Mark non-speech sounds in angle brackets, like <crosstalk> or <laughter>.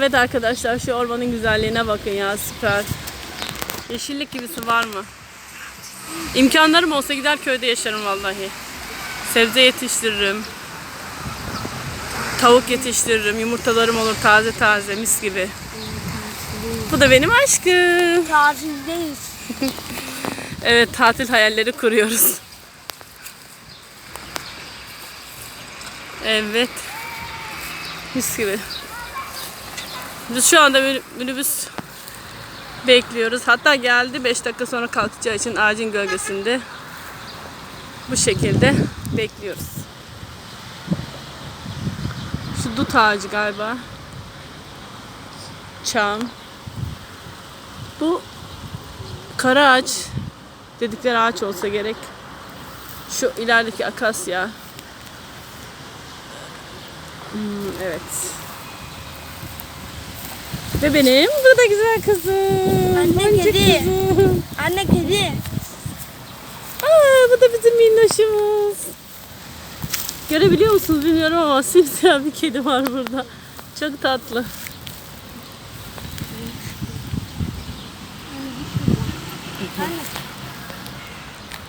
Evet arkadaşlar şu ormanın güzelliğine bakın ya süper. Yeşillik gibisi var mı? İmkanlarım olsa gider köyde yaşarım vallahi. Sebze yetiştiririm. Tavuk yetiştiririm. Yumurtalarım olur taze taze mis gibi. Bu da benim aşkım. Tatildeyiz. <laughs> Evet tatil hayalleri kuruyoruz. Evet. Mis gibi. Biz şu anda mini- minibüs bekliyoruz. Hatta geldi 5 dakika sonra kalkacağı için ağacın gölgesinde bu şekilde bekliyoruz. Şu dut ağacı galiba. Çam. Bu kara ağaç dedikleri ağaç olsa gerek. Şu ilerideki akasya. Hmm, evet. Ve benim bu da güzel kızım. Anne Boncuk kedi. kızım. Anne kedi. Aa, bu da bizim minnoşumuz. Görebiliyor musunuz bilmiyorum ama simsiyah bir kedi var burada. Çok tatlı. Anne.